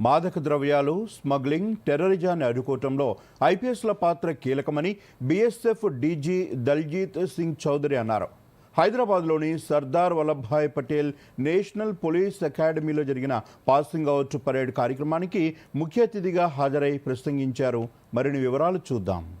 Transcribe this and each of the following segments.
మాదక ద్రవ్యాలు స్మగ్లింగ్ టెర్రరిజాన్ని అడ్డుకోవటంలో ఐపీఎస్ల పాత్ర కీలకమని బీఎస్ఎఫ్ డీజీ దల్జీత్ సింగ్ చౌదరి అన్నారు. హైదరాబాద్లోని సర్దార్ వల్లభాయ్ పటేల్ నేషనల్ పోలీస్ అకాడమీలో జరిగిన పాసింగ్ అవుట్ పరేడ్ కార్యక్రమానికి ముఖ్య అతిథిగా హాజరై ప్రసంగించారు. మరిన్ని వివరాలు చూద్దాం.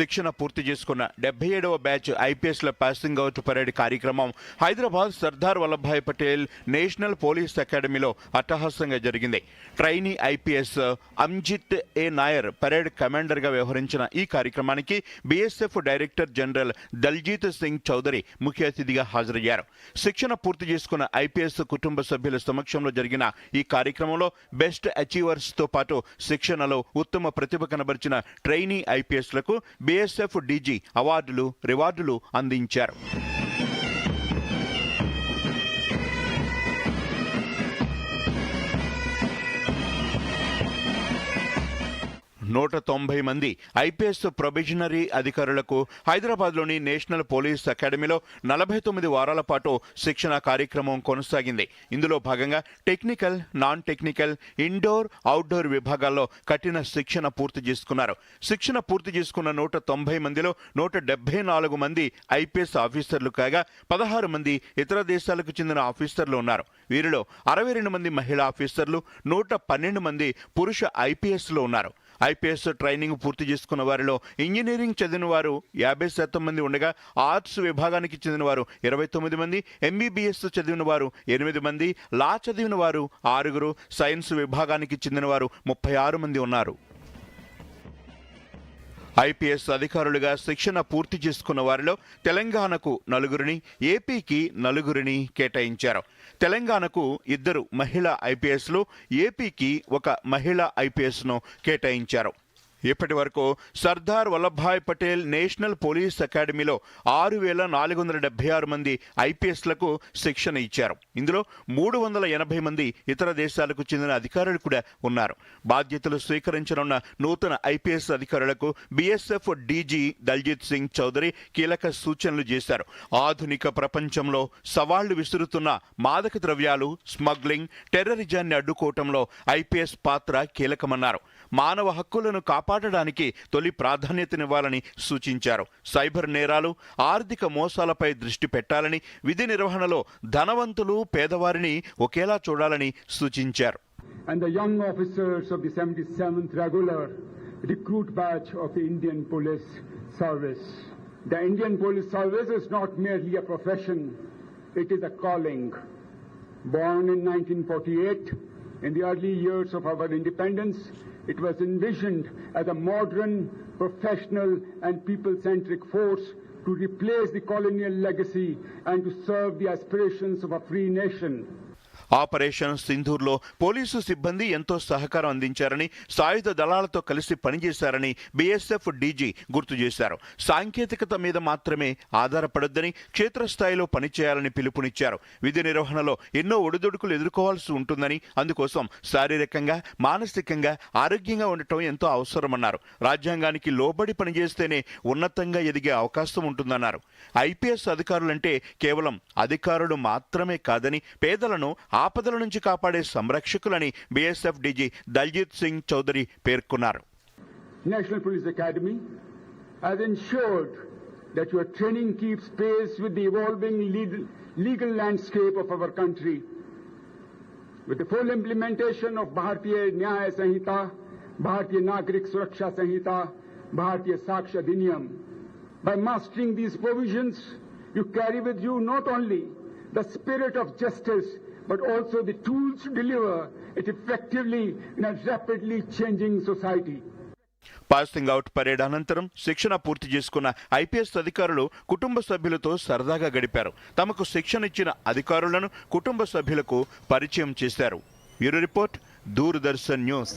శిక్షణ పూర్తి చేసుకున్న డెబ్బై ఏడవ బ్యాచ్ ఐపీఎస్ల పాసింగ్ అవుట్ పరేడ్ కార్యక్రమం హైదరాబాద్ సర్దార్ వల్లభాయ్ పటేల్ నేషనల్ పోలీస్ అకాడమీలో అట్టహాసంగా జరిగింది. Trainee IPS Anjith A. Nair parade కమాండర్గా వ్యవహరించిన ఈ కార్యక్రమానికి BSF director general Daljeet Singh Chaudhary ముఖ్య అతిథిగా హాజరయ్యారు. శిక్షణ పూర్తి చేసుకున్న ఐపీఎస్ కుటుంబ సభ్యుల సమక్షంలో జరిగిన ఈ కార్యక్రమంలో బెస్ట్ అచీవర్స్తో పాటు శిక్షణలో ఉత్తమ ప్రతిభ కనబరిచిన ట్రైనీ ఐపీఎస్లకు బీఎస్ఎఫ్ డీజీ అవార్డులు రివార్డులు అందించారు. నూట తొంభై మంది ఐపీఎస్ ప్రొబిషనరీ అధికారులకు హైదరాబాద్లోని నేషనల్ పోలీస్ అకాడమీలో నలభై తొమ్మిది వారాల పాటు శిక్షణ కార్యక్రమం కొనసాగింది. ఇందులో భాగంగా technical non technical indoor outdoor విభాగాల్లో కఠిన శిక్షణ పూర్తి చేసుకున్నారు. శిక్షణ పూర్తి చేసుకున్న నూట తొంభై మందిలో నూట డెబ్బై నాలుగు మంది ఐపీఎస్ ఆఫీసర్లు కాగా పదహారు మంది ఇతర దేశాలకు చెందిన ఆఫీసర్లు ఉన్నారు. వీరిలో అరవై రెండు మంది మహిళా ఆఫీసర్లు నూట పన్నెండు మంది పురుష ఐపీఎస్లు ఉన్నారు. ఐపీఎస్ ట్రైనింగ్ పూర్తి చేసుకున్న వారిలో ఇంజనీరింగ్ చదివిన వారు యాభై శాతం మంది ఉండగా ఆర్ట్స్ విభాగానికి చెందిన వారు ఇరవై తొమ్మిది మంది ఎంబీబీఎస్ చదివిన వారు ఎనిమిది మంది లా చదివిన వారు ఆరుగురు సైన్స్ విభాగానికి చెందిన వారు ముప్పై ఆరు మంది ఉన్నారు. ఐపీఎస్ అధికారులుగా శిక్షణ పూర్తి చేసుకున్న వారిలో తెలంగాణకు నలుగురిని ఏపీకి నలుగురిని కేటాయించారు. తెలంగాణకు ఇద్దరు మహిళా ఐపీఎస్లు ఏపీకి ఒక మహిళా ఐపీఎస్ను కేటాయించారు. ఇప్పటి వరకు సర్దార్ వల్లభాయ్ పటేల్ నేషనల్ పోలీస్ అకాడమీలో ఆరు వేల నాలుగు వందల డెబ్బై ఆరు మంది ఐపీఎస్లకు శిక్షణ ఇచ్చారు. ఇందులో మూడు వందల ఎనభై మంది ఇతర దేశాలకు చెందిన అధికారులు కూడా ఉన్నారు. బాధ్యతలు స్వీకరించనున్న నూతన ఐపీఎస్ అధికారులకు బీఎస్ఎఫ్ డీజీ దల్జిత్ సింగ్ చౌదరి కీలక సూచనలు చేశారు. ఆధునిక ప్రపంచంలో సవాళ్ళు విసురుతున్న మాదక ద్రవ్యాలు స్మగ్లింగ్ టెర్రరిజాన్ని అడ్డుకోవటంలో ఐపీఎస్ పాత్ర కీలకమన్నారు. మానవ హక్కులను కాపాడడానికి తొలి ప్రాధాన్యతనివ్వాలని సూచించారు సైబర్ నేరాలు ఆర్థిక మోసాలపై దృష్టి పెట్టాలని విధి నిర్వహణలో ధనవంతులు పేదవారిని ఒకేలా చూడాలని సూచించారు and the young officers of the 77th Regular Recruit Batch of the Indian Police Service. The Indian Police Service is not merely a profession, it is a calling. Born in 1948, in the early years of our independence, it was envisioned as a modern, professional, and people-centric force to replace the colonial legacy and to serve the aspirations of a free nation. Operation సింధూర్లో police సిబ్బంది ఎంతో సహకారం అందించారని సాయుధ దళాలతో కలిసి పనిచేశారని BSF DG గుర్తు చేశారు. సాంకేతికత మీద మాత్రమే ఆధారపడొద్దని క్షేత్రస్థాయిలో పనిచేయాలని పిలుపునిచ్చారు. విధి నిర్వహణలో ఎన్నో ఒడిదుడుకులు ఎదుర్కోవాల్సి ఉంటుందని అందుకోసం శారీరకంగా మానసికంగా ఆరోగ్యంగా ఉండటం ఎంతో అవసరమన్నారు. రాజ్యాంగానికి లోబడి పనిచేస్తేనే ఉన్నతంగా ఎదిగే అవకాశం ఉంటుందన్నారు. ఐపీఎస్ అధికారులంటే కేవలం అధికారులు మాత్రమే కాదని పేదలను ఆపదల నుంచి కాపాడే సంరక్షకులని బీఎస్ఎఫ్ డీజీ దల్జిత్ సింగ్ చౌదరి పేర్కొన్నారు National Police Academy has ensured that your training keeps pace with the evolving legal, legal landscape of our country. With the full implementation of Bharatiya Nyaya Sanhita, Bharatiya Nagrik Suraksha Sanhita, Bharatiya Saksha Adhiniyam, by mastering these provisions, you carry with you not only the spirit of justice, but also the tools to deliver it effectively in a rapidly changing society. Passing out parade అనంతరం శిక్షణ పూర్తి చేసుకున్న IPS అధికారులు కుటుంబ సభ్యులతో సరదాగా గడిపారు. తమకు శిక్షణ ఇచ్చిన అధికారులను కుటుంబ సభ్యులకు పరిచయం చేశారు. Bureau report Doordarshan news.